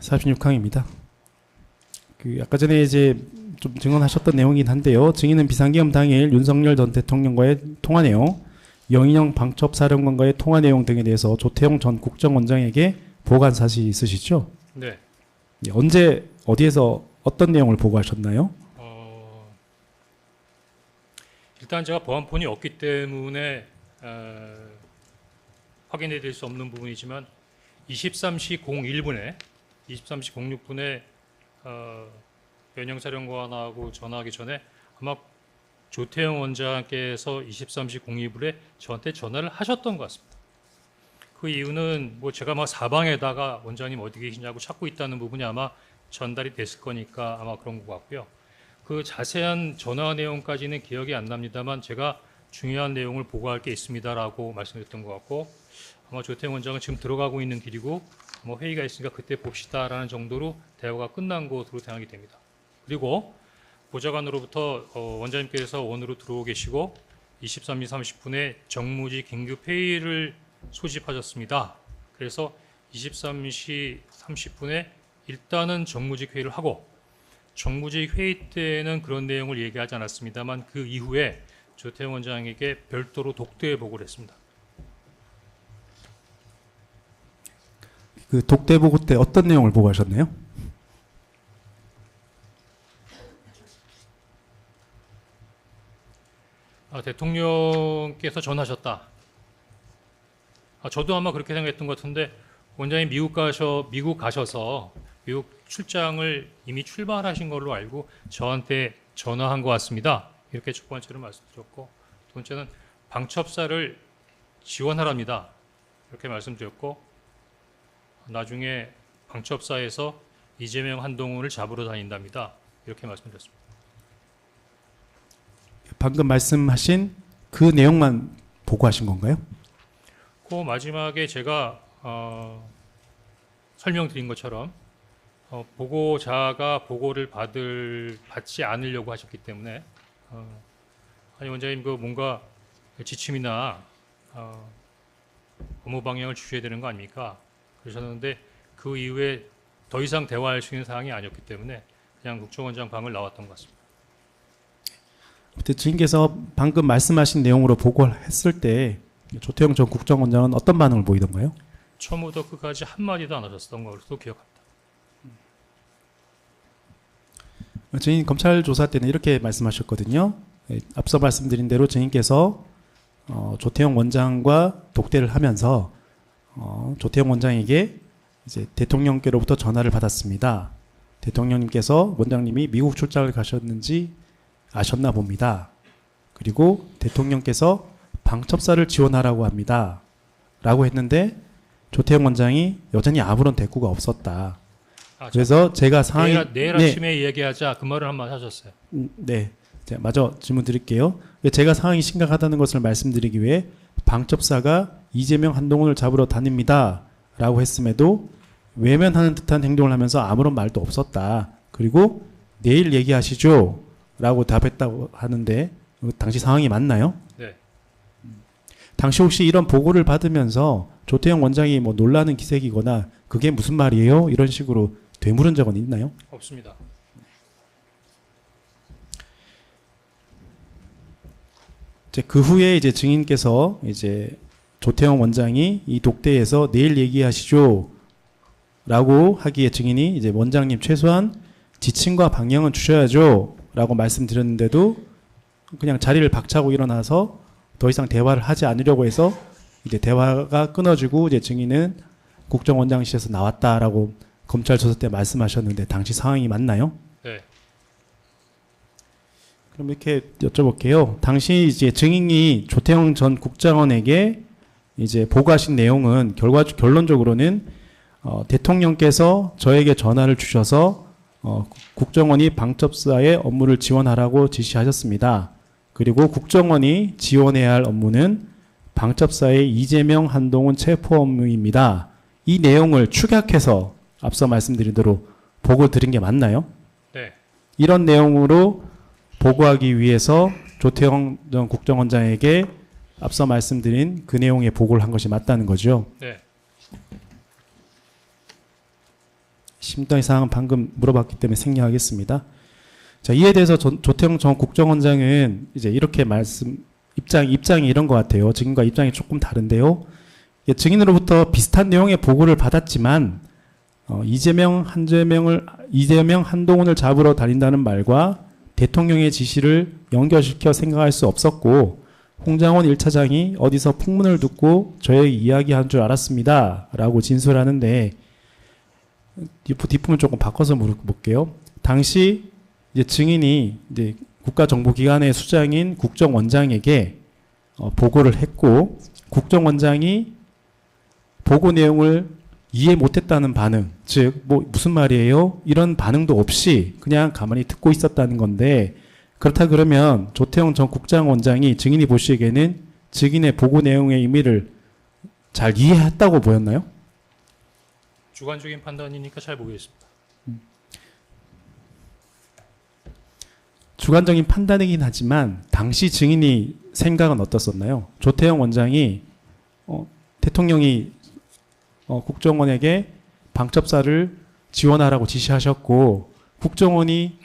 46항입니다. 그 아까 전에 이제 좀 증언하셨던 내용이긴 한데요. 증인은 비상계엄 당일 윤석열 전 대통령과의 통화 내용, 영인영 방첩 사령관과의 통화 내용 등에 대해서 조태용 전 국정원장에게 보고한 사실이 있으시죠? 네. 예, 언제 어디에서 어떤 내용을 보고하셨나요? 어, 일단 제가 보안폰이 없기 때문에 어, 확인해 드릴 수 없는 부분이지만 23시 01분에 23시 06분에 어, 연영사령관하고 전화하기 전에 아마 조태영 원장께서 23시 02분에 저한테 전화를 하셨던 것 같습니다. 그 이유는 뭐 제가 막 사방에다가 원장님 어디 계시냐고 찾고 있다는 부분이 아마 전달이 됐을 거니까 아마 그런 것 같고요. 그 자세한 전화 내용까지는 기억이 안 납니다만 제가 중요한 내용을 보고할 게 있습니다라고 말씀드렸던 것 같고 아마 조태영 원장은 지금 들어가고 있는 길이고 뭐 회의가 있으니까 그때 봅시다라는 정도로 대화가 끝난 것으로 생각이 됩니다. 그리고 보좌관으로부터 어, 원장님께서 원으로 들어오 계시고 23시 30분에 정무지 긴급 회의를 소집하셨습니다. 그래서 23시 30분에 일단은 정무직 회의를 하고 정무직 회의 때는 그런 내용을 얘기하지 않았습니다만 그 이후에 조태영 원장에게 별도로 독대 보고를 했습니다. 그 독대 보고 때 어떤 내용을 보고 하셨나요? 아, 대통령께서 전하셨다. 아, 저도 아마 그렇게 생각했던 것 같은데 원장님 미국 가셔 미국 가셔서 미국 출장을 이미 출발하신 걸로 알고 저한테 전화한 것 같습니다. 이렇게 첫 번째로 말씀드렸고 두 번째는 방첩사를 지원하랍니다. 이렇게 말씀드렸고 나중에 방첩사에서 이재명 한동훈을 잡으러 다닌답니다. 이렇게 말씀드렸습니다. 방금 말씀하신 그 내용만 보고하신 건가요? 그 마지막에 제가 어, 설명드린 것처럼 어, 보고자가 보고를 받을 받지 않으려고 하셨기 때문에 어, 아니 원장님 그 뭔가 지침이나 어, 업무 방향을 주셔야 되는 거 아닙니까? 그러셨는데 그 이후에 더 이상 대화할 수 있는 사항이 아니었기 때문에 그냥 국정원장 방을 나왔던 것 같습니다. 그때 주인께서 방금 말씀하신 내용으로 보고를 했을 때 조태영 전 국정원장은 어떤 반응을 보이던가요? 처음부터 끝까지 한 마디도 안 하셨던 걸로 기억합니다. 증인 검찰 조사 때는 이렇게 말씀하셨거든요. 예, 앞서 말씀드린 대로 증인께서 어, 조태영 원장과 독대를 하면서 어, 조태영 원장에게 이제 대통령께로부터 전화를 받았습니다. 대통령님께서 원장님이 미국 출장을 가셨는지 아셨나 봅니다. 그리고 대통령께서 방첩사를 지원하라고 합니다. 라고 했는데 조태영 원장이 여전히 아무런 대꾸가 없었다. 아, 그래서 제가 상황이 내일, 내일 네. 아침에 얘기하자 그 말을 한 번 하셨어요. 음, 네. 자, 마저 질문 드릴게요. 제가 상황이 심각하다는 것을 말씀드리기 위해 방첩사가 이재명 한동훈을 잡으러 다닙니다. 라고 했음에도 외면하는 듯한 행동을 하면서 아무런 말도 없었다. 그리고 내일 얘기하시죠. 라고 답했다고 하는데 어, 당시 상황이 맞나요? 네. 당시 혹시 이런 보고를 받으면서 조태영 원장이 뭐 놀라는 기색이거나 그게 무슨 말이에요? 이런 식으로 되물은 적은 있나요? 없습니다. 이제 그 후에 이제 증인께서 이제 조태영 원장이 이 독대에서 내일 얘기하시죠. 라고 하기에 증인이 이제 원장님 최소한 지침과 방향은 주셔야죠. 라고 말씀드렸는데도 그냥 자리를 박차고 일어나서 더 이상 대화를 하지 않으려고 해서 이제 대화가 끊어지고 이제 증인은 국정원장실에서 나왔다라고 검찰 조사 때 말씀하셨는데 당시 상황이 맞나요? 네. 그럼 이렇게 여쭤볼게요. 당시 이제 증인이 조태영 전 국장원에게 이제 보고하신 내용은 결과 결론적으로는 어, 대통령께서 저에게 전화를 주셔서 어, 국정원이 방첩사의 업무를 지원하라고 지시하셨습니다. 그리고 국정원이 지원해야 할 업무는 방첩사의 이재명 한동훈 체포 업무입니다. 이 내용을 축약해서 앞서 말씀드린 대로 보고 드린 게 맞나요? 네. 이런 내용으로 보고하기 위해서 조태영 전 국정원장에게 앞서 말씀드린 그 내용의 보고를 한 것이 맞다는 거죠. 네. 심도의 사항은 방금 물어봤기 때문에 생략하겠습니다. 자, 이에 대해서 조, 조태용 전 국정원장은 이제 이렇게 말씀 입장 입장이 이런 것 같아요. 증인과 입장이 조금 다른데요. 예, 증인으로부터 비슷한 내용의 보고를 받았지만 어, 이재명 한재명을 이재명 한동훈을 잡으러 다닌다는 말과 대통령의 지시를 연결시켜 생각할 수 없었고 홍장원 1차장이 어디서 풍문을 듣고 저에게 이야기한 줄 알았습니다. 라고 진술하는데 뒷부- 뒷부분 조금 바꿔서 물어볼게요. 당시 이제 증인이 이제 국가정보기관의 수장인 국정원장에게 어, 보고를 했고 국정원장이 보고 내용을 이해 못했다는 반응, 즉 뭐 무슨 말이에요? 이런 반응도 없이 그냥 가만히 듣고 있었다는 건데 그렇다 그러면 조태용 전 국장원장이 증인이 보시기에는 증인의 보고 내용의 의미를 잘 이해했다고 보였나요? 주관적인 판단이니까 잘 모르겠습니다. 주관적인 판단이긴 하지만 당시 증인이 생각은 어떻었나요? 조태영 원장이 어, 대통령이 어, 국정원에게 방첩사를 지원하라고 지시하셨고 국정원이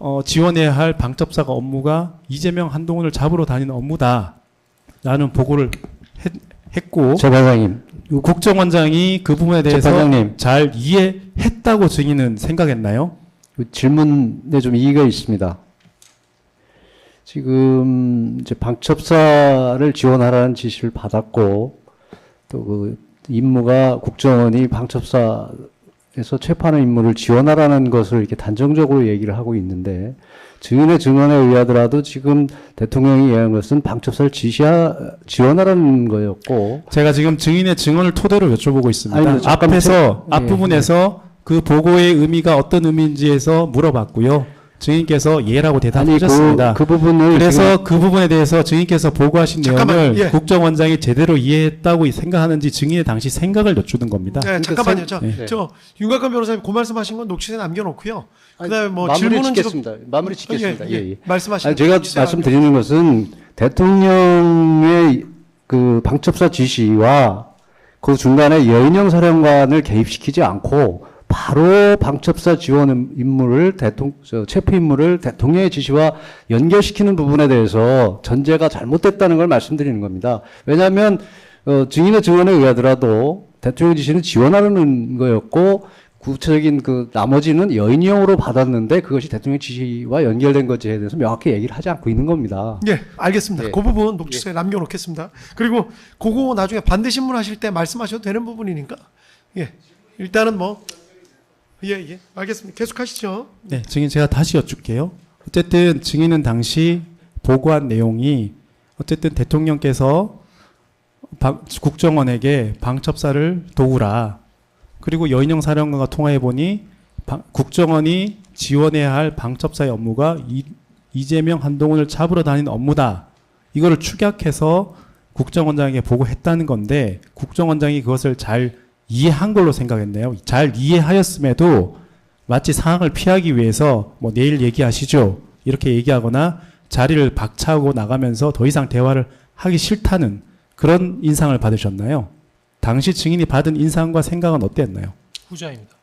어, 지원해야 할 방첩사가 업무가 이재명 한동훈을 잡으러 다니는 업무다라는 보고를 했, 했고 재판장님, 국정원장이 그 부분에 대해서 재판장님, 잘 이해했다고 증인은 생각했나요? 그 질문에 좀 이의가 있습니다. 지금 이제 방첩사를 지원하라는 지시를 받았고 또 그 임무가 국정원이 방첩사에서 체포하는 임무를 지원하라는 것을 이렇게 단정적으로 얘기를 하고 있는데 증인의 증언에 의하더라도 지금 대통령이 얘기한 것은 방첩사를 지시하 지원하라는 거였고 제가 지금 증인의 증언을 토대로 여쭤보고 있습니다. 아니, 앞에서 제- 앞부분에서 그 보고의 의미가 어떤 의미인지에서 물어봤고요. 증인께서 예라고 대답하셨습니다. 그, 그 부분을 그래서 그 부분에 대해서 증인께서 보고하신 잠깐만요. 내용을 예. 국정원장이 제대로 이해했다고 생각하는지 증인의 당시 생각을 여쭈는 겁니다. 네, 잠깐만요. 저, 네. 저 윤곽근 변호사님 그 말씀하신 건 녹취에 남겨놓고요. 그다음에 뭐 마무리 질문은 지금 짓겠습니다. 마무리 짓겠습니다. 예, 예, 예, 예. 말씀하신 아니, 제가 말씀드리는 것은 대통령의 그 방첩사 지시와 그 중간에 여인영 사령관을 개입시키지 않고 바로 방첩사 지원 임무를 대통령 체포 임무를 대통령의 지시와 연결시키는 부분에 대해서 전제가 잘못됐다는 걸 말씀드리는 겁니다. 왜냐하면 어, 증인의 증언에 의하더라도 대통령 지시는 지원하는 거였고 구체적인 그 나머지는 여인형으로 받았는데 그것이 대통령 지시와 연결된 것에 대해서 명확히 얘기를 하지 않고 있는 겁니다. 예, 알겠습니다. 예. 그 부분 녹취에 남겨놓겠습니다. 그리고 그거 나중에 반대 신문 하실 때 말씀하셔도 되는 부분이니까 예, 일단은 뭐 예, 예, 알겠습니다. 계속하시죠. 네, 증인 제가 다시 여쭐게요. 어쨌든 증인은 당시 보고한 내용이 어쨌든 대통령께서 방- 국정원에게 방첩사를 도우라. 그리고 여인영 사령관과 통화해 보니 국정원이 지원해야 할 방첩사의 업무가 이, 이재명 한동훈을 잡으러 다니는 업무다. 이거를 축약해서 국정원장에게 보고했다는 건데 국정원장이 그것을 잘 이해한 걸로 생각했네요. 잘 이해하였음에도 마치 상황을 피하기 위해서 뭐 내일 얘기하시죠. 이렇게 얘기하거나 자리를 박차고 나가면서 더 이상 대화를 하기 싫다는 그런 인상을 받으셨나요? 당시 증인이 받은 인상과 생각은 어땠나요? 후자입니다.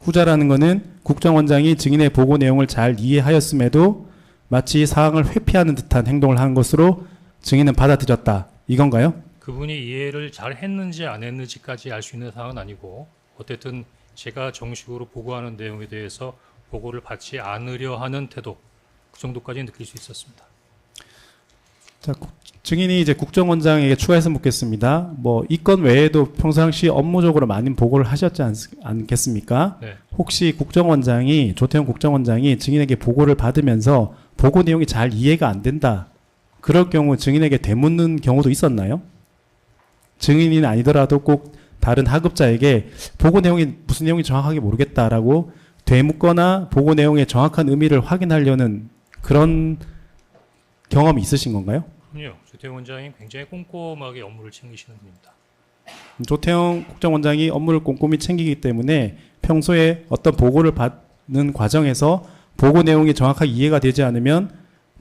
후자라는 것은 국정원장이 증인의 보고 내용을 잘 이해하였음에도 마치 사항을 회피하는 듯한 행동을 한 것으로 증인은 받아들였다. 이건가요? 그분이 이해를 잘 했는지 안 했는지까지 알 수 있는 사항은 아니고 어쨌든 제가 정식으로 보고하는 내용에 대해서 보고를 받지 않으려 하는 태도 그 정도까지 느낄 수 있었습니다. 자, 국- 증인이 이제 국정원장에게 추가해서 묻겠습니다. 뭐 이 건 외에도 평상시 업무적으로 많은 보고를 하셨지 않, 않겠습니까? 네. 혹시 국정원장이 조태용 국정원장이 증인에게 보고를 받으면서 보고 내용이 잘 이해가 안 된다. 그럴 경우 증인에게 되묻는 경우도 있었나요? 증인이 아니더라도 꼭 다른 하급자에게 보고 내용이 무슨 내용이 정확하게 모르겠다라고 되묻거나 보고 내용의 정확한 의미를 확인하려는 그런 경험이 있으신 건가요? 그럼요. 조태용 원장이 굉장히 꼼꼼하게 업무를 챙기시는 분입니다. 조태영 국정원장이 업무를 꼼꼼히 챙기기 때문에 평소에 어떤 보고를 받는 과정에서 보고 내용이 정확하게 이해가 되지 않으면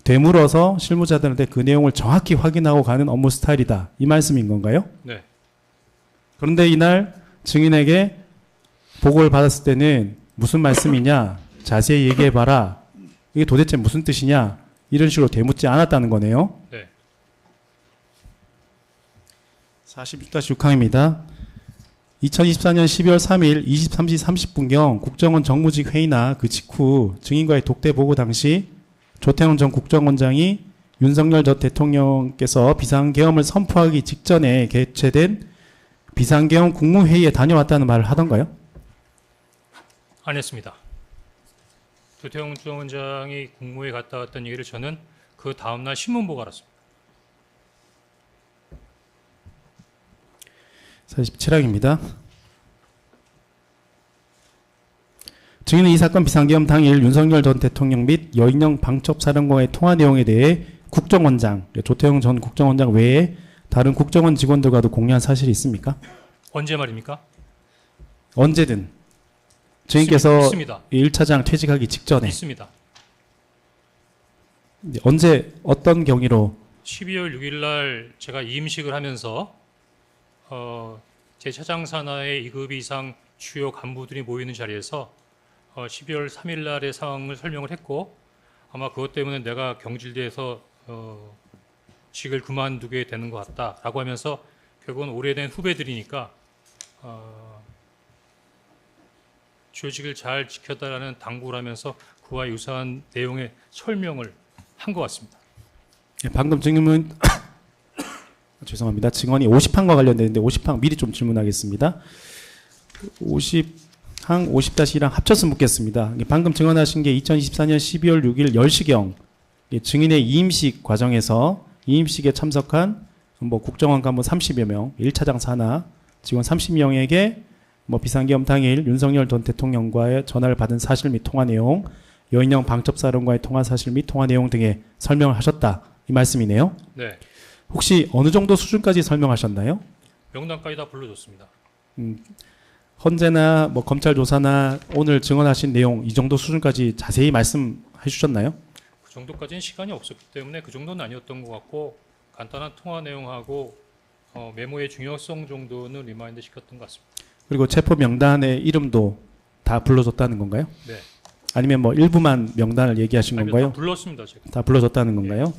되물어서 실무자들한테 그 내용을 정확히 확인하고 가는 업무 스타일이다. 이 말씀인 건가요? 네. 그런데 이날 증인에게 보고를 받았을 때는 무슨 말씀이냐 자세히 얘기해 봐라 이게 도대체 무슨 뜻이냐 이런 식으로 되묻지 않았다는 거네요. 네. 46-6항입니다. 2024년 12월 3일 23시 30분경 국정원 정무직 회의나 그 직후 증인과의 독대 보고 당시 조태용 전 국정원장이 윤석열 전 대통령께서 비상계엄을 선포하기 직전에 개최된 비상계엄 국무회의에 다녀왔다는 말을 하던가요? 안 했습니다. 조태용 국정원장이 국무회에 갔다 왔던 얘기를 저는 그 다음날 신문 보고 알았습니다. 47항입니다. 증인은 이 사건 비상계엄 당일 윤석열 전 대통령 및 여인영 방첩사령관의 통화 내용에 대해 국정원장, 조태용 전 국정원장 외에 다른 국정원 직원들과도 공유한 사실이 있습니까? 언제 말입니까? 언제든 증인께서 있습니다. 1차장 퇴직하기 직전에 있습니다. 언제 어떤 경위로 12월 6일 날 제가 이임식을 하면서 어, 제 차장 산하의 2급 이상 주요 간부들이 모이는 자리에서 어, 12월 3일 날의 상황을 설명을 했고 아마 그것 때문에 내가 경질돼서 어, 직을 그만두게 되는 것 같다라고 하면서 결국은 오래된 후배들이니까 어, 조직을 잘 지켜달라는 당부를 하면서 그와 유사한 내용의 설명을 한 것 같습니다. 예, 방금 증인은 죄송합니다. 증언이 50항과 관련되는데 50항 미리 좀 질문하겠습니다. 50 항 50-1항 합쳐서 묻겠습니다. 예, 방금 증언하신 게 2024년 12월 6일 10시경 예, 증인의 이임식 과정에서 이임식에 참석한 뭐 국정원 간부 30여 명, 1차장 산하 직원 30명에게 뭐 비상계엄 당일 윤석열 전 대통령과의 전화를 받은 사실 및 통화 내용, 여인영 방첩사령과의 통화 사실 및 통화 내용 등의 설명을 하셨다 이 말씀이네요. 네, 혹시 어느 정도 수준까지 설명하셨나요? 명단까지 다 불러줬습니다. 헌재나 뭐 검찰 조사나 오늘 증언하신 내용 이 정도 수준까지 자세히 말씀해 주셨나요? 그 정도까지는 시간이 없었기 때문에 그 정도는 아니었던 것 같고 간단한 통화 내용하고 어, 메모의 중요성 정도는 리마인드 시켰던 것 같습니다. 그리고 체포 명단의 이름도 다 불러줬다는 건가요? 네, 아니면 뭐 일부만 명단을 얘기하신 아니, 건가요? 다 불렀습니다 제가. 다 불러줬다는 건가요?